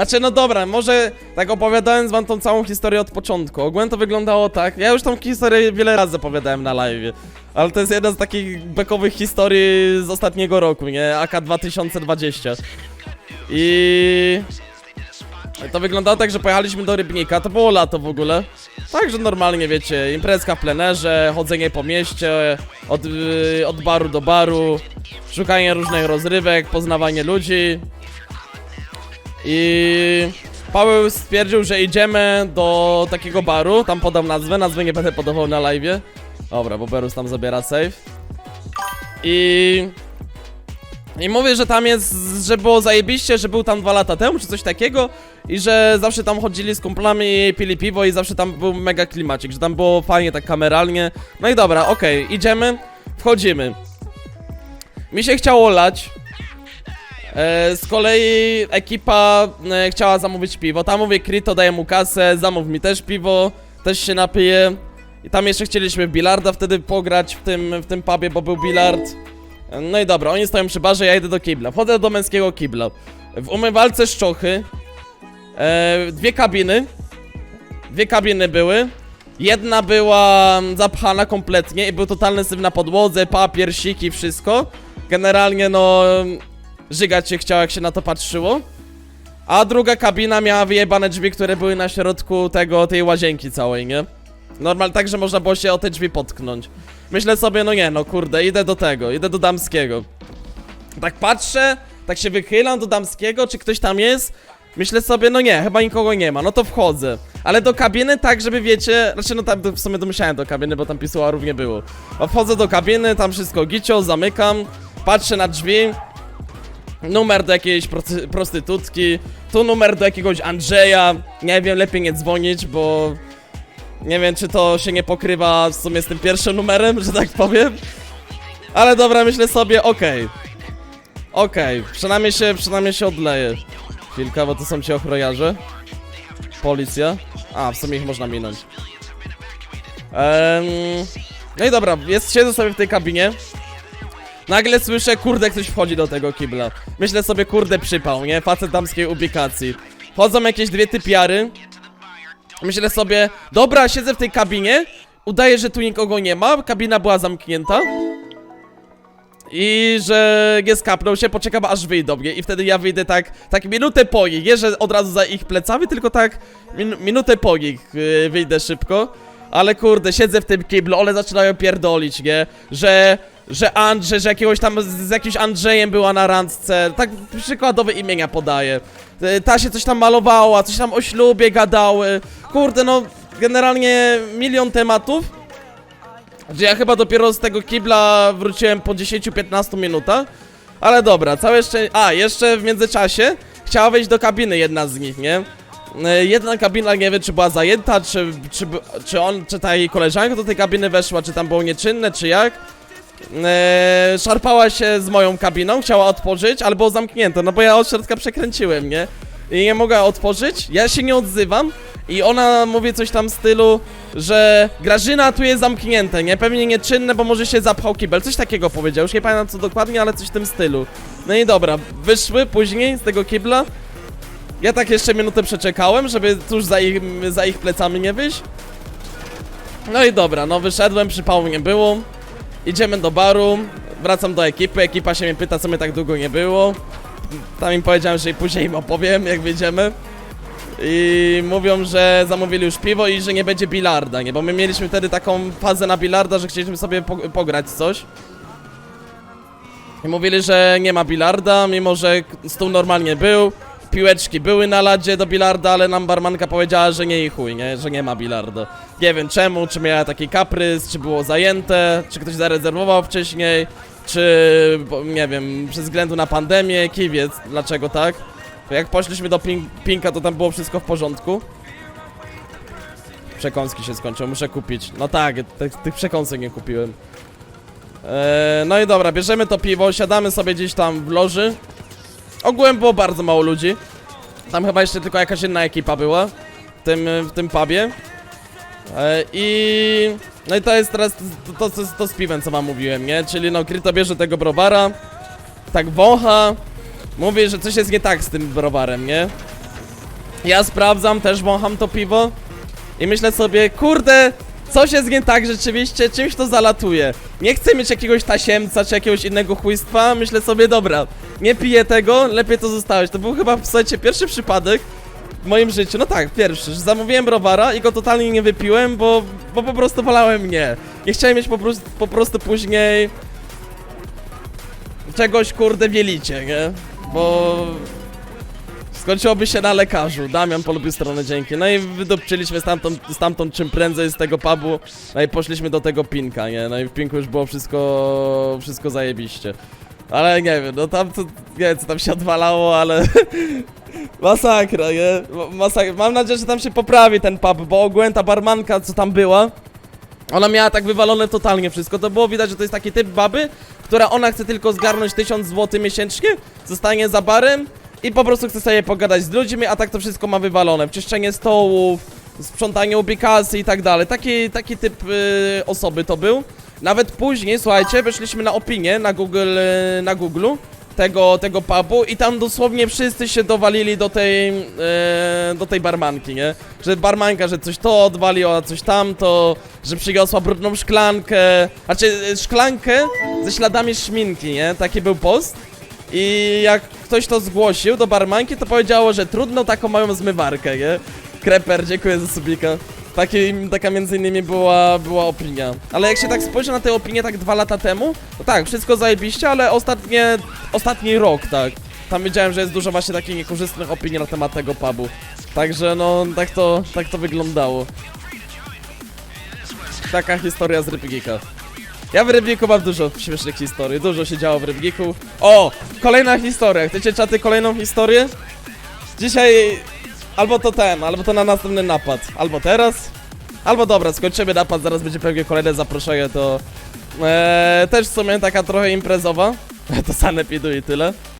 Znaczy, no dobra, może tak opowiadając wam tą całą historię od początku. Ogólnie to wyglądało tak. Ja już tą historię wiele razy opowiadałem na live. Ale to jest jedna z takich bekowych historii z ostatniego roku, nie? AK 2020. I... To wyglądało tak, że pojechaliśmy do Rybnika, to było lato w ogóle. Także normalnie, wiecie, imprezka w plenerze, chodzenie po mieście, od, yy, od baru do baru, szukanie różnych rozrywek, poznawanie ludzi. I Paweł stwierdził, że idziemy do takiego baru, tam podam nazwę, nazwę nie będę podawał na live. Dobra, bo Berus tam zabiera save. I... I mówię, że tam jest, że było zajebiście, że był tam dwa lata temu, czy coś takiego. I że zawsze tam chodzili z kumplami, pili piwo i zawsze tam był mega klimacik, że tam było fajnie tak kameralnie. No i dobra, okej, idziemy, wchodzimy. Mi się chciało lać e, Z kolei ekipa e, chciała zamówić piwo Tam mówię, Krito daje mu kasę, zamów mi też piwo, też się napije I tam jeszcze chcieliśmy bilarda wtedy pograć w tym, w tym pubie, bo był bilard no i dobra, oni stoją przy barze, ja idę do kibla. Wchodzę do męskiego kibla. W umywalce szczochy. E, dwie kabiny. Dwie kabiny były. Jedna była mm, zapchana kompletnie i był totalny syf na podłodze, papier, siki, wszystko. Generalnie no... Żygać się chciało, jak się na to patrzyło. A druga kabina miała wyjebane drzwi, które były na środku tego, tej łazienki całej, nie? Normal, tak, że można było się o te drzwi potknąć. Myślę sobie, no nie, no kurde, idę do tego, idę do damskiego. Tak patrzę, tak się wychylam do damskiego, czy ktoś tam jest. Myślę sobie, no nie, chyba nikogo nie ma, no to wchodzę. Ale do kabiny tak, żeby wiecie, znaczy no tam w sumie domyślałem do kabiny, bo tam pisuarów nie było. A wchodzę do kabiny, tam wszystko gicio, zamykam, patrzę na drzwi. Numer do jakiejś prosty- prostytutki, tu numer do jakiegoś Andrzeja. Nie wiem, lepiej nie dzwonić, bo nie wiem, czy to się nie pokrywa w sumie z tym pierwszym numerem, że tak powiem. Ale dobra, myślę sobie, okej. Okej, przynajmniej się, przynajmniej się odleje. Chwilka, bo to są ci ochroniarze. Policja. A, w sumie ich można minąć. No i dobra, jest, siedzę sobie w tej kabinie. Nagle słyszę, kurde, ktoś wchodzi do tego kibla. Myślę sobie, kurde, przypał, nie? Facet damskiej ubikacji. Wchodzą jakieś dwie typiary. Myślę sobie, dobra, siedzę w tej kabinie, udaję, że tu nikogo nie ma, kabina była zamknięta. I że nie skapną się, poczekam aż wyjdą mnie i wtedy ja wyjdę tak, tak minutę po nich, nie że od razu za ich plecami, tylko tak min minutę po nich yy, wyjdę szybko. Ale kurde, siedzę w tym kiblu, one zaczynają pierdolić, nie? Że, że Andrzej, że jakiegoś tam, z, jakimś Andrzejem była na randce, tak przykładowe imienia podaję. Y, Ta się coś tam malowała, coś tam o ślubie gadały. Kurde, no, generalnie milion tematów. Że ja chyba dopiero z tego kibla wróciłem po 10-15 minutach. Ale dobra, całe szczęście. A, jeszcze w międzyczasie chciała wejść do kabiny jedna z nich, nie? E, Jedna kabina nie wiem, czy była zajęta, czy, czy, czy on, czy ta jej koleżanka do tej kabiny weszła, czy tam było nieczynne, czy jak. E, szarpała się z moją kabiną, chciała otworzyć, ale było zamknięte, no bo ja od środka przekręciłem, nie? I nie mogła otworzyć, ja się nie odzywam i ona mówi coś tam w stylu, że Grażyna tu jest zamknięte, nie? Pewnie nieczynne, bo może się zapchał kibel, coś takiego powiedział, już nie pamiętam co dokładnie, ale coś w tym stylu. No i dobra, wyszły później z tego kibla, ja tak jeszcze minutę przeczekałem, żeby tuż za ich, za ich plecami nie wyjść. No i dobra, no wyszedłem, przypału nie było. Idziemy do baru, wracam do ekipy, ekipa się mnie pyta, co mnie tak długo nie było. Tam im powiedziałem, że później im opowiem, jak wyjdziemy. I mówią, że zamówili już piwo i że nie będzie bilarda, nie? Bo my mieliśmy wtedy taką fazę na bilarda, że chcieliśmy sobie po pograć coś. I mówili, że nie ma bilarda, mimo że stół normalnie był. Piłeczki były na ladzie do bilarda, ale nam barmanka powiedziała, że nie i chuj, nie? Że nie ma bilarda. Nie wiem czemu, czy miała taki kaprys, czy było zajęte, czy ktoś zarezerwował wcześniej, czy, nie wiem, przez względu na pandemię, kij wie, dlaczego tak. Jak poszliśmy do ping Pinka, to tam było wszystko w porządku. Przekąski się skończą, muszę kupić. No tak, tych, tych przekąsek nie kupiłem. Eee, no i dobra, bierzemy to piwo, siadamy sobie gdzieś tam w loży. Ogółem było bardzo mało ludzi. Tam chyba jeszcze tylko jakaś inna ekipa była w tym, w tym pubie. E, I... No i to jest teraz to, to, to, z piwem, co wam mówiłem, nie? Czyli no, Kryto bierze tego browara, tak wącha, mówi, że coś jest nie tak z tym browarem, nie? Ja sprawdzam, też wącham to piwo i myślę sobie, kurde, coś jest nie tak rzeczywiście, czymś to zalatuje. Nie chcę mieć jakiegoś tasiemca czy jakiegoś innego chujstwa, myślę sobie, dobra, nie piję tego, lepiej to zostawić. To był chyba, słuchajcie, pierwszy przypadek w moim życiu, no tak, pierwszy, że zamówiłem browara i go totalnie nie wypiłem, bo, bo po prostu wolałem nie. Nie chciałem mieć po prostu, po prostu później czegoś, kurde, wielicie, nie? Bo Skończyłoby się na lekarzu. Damian polubił stronę dzięki. No i wydopczyliśmy stamtąd, stamtąd czym prędzej z tego pubu. No i poszliśmy do tego pinka, nie? No i w pinku już było wszystko, wszystko zajebiście. Ale nie wiem, no tam to, nie wiem co tam się odwalało, ale... Masakra, nie? Ma- Masakra. Mam nadzieję, że tam się poprawi ten pub, bo ogólnie ta barmanka, co tam była, ona miała tak wywalone totalnie wszystko. To było widać, że to jest taki typ baby, która ona chce tylko zgarnąć 1000 zł miesięcznie, zostanie za barem i po prostu chce sobie pogadać z ludźmi, a tak to wszystko ma wywalone. Czyszczenie stołów, sprzątanie ubikacji i tak dalej. Taki, taki typ y, osoby to był. Nawet później, słuchajcie, weszliśmy na opinię na Google, y, na Google'u tego, tego pubu i tam dosłownie wszyscy się dowalili do tej, e, do tej barmanki, nie? Że barmanka, że coś to odwaliła, coś tamto, że przyniosła brudną szklankę, znaczy e, szklankę ze śladami szminki, nie? Taki był post. I jak ktoś to zgłosił do barmanki, to powiedziało, że trudno taką mają zmywarkę, nie? Kreper, dziękuję za subika. Taki, taka między innymi była, była opinia. Ale jak się tak spojrzy na tę opinię tak dwa lata temu, to tak, wszystko zajebiście, ale ostatnie, ostatni rok, tak. Tam wiedziałem, że jest dużo właśnie takich niekorzystnych opinii na temat tego pubu. Także no, tak to, tak to wyglądało. Taka historia z Rybgika. Ja w Rybniku mam dużo śmiesznych historii, dużo się działo w Rybniku. O! Kolejna historia, chcecie czaty kolejną historię? Dzisiaj albo to ten, albo to na następny napad, albo teraz, albo dobra, skończymy napad, zaraz będzie pewnie kolejne zaproszenie, to eee, też w sumie taka trochę imprezowa, to sanepidu i tyle.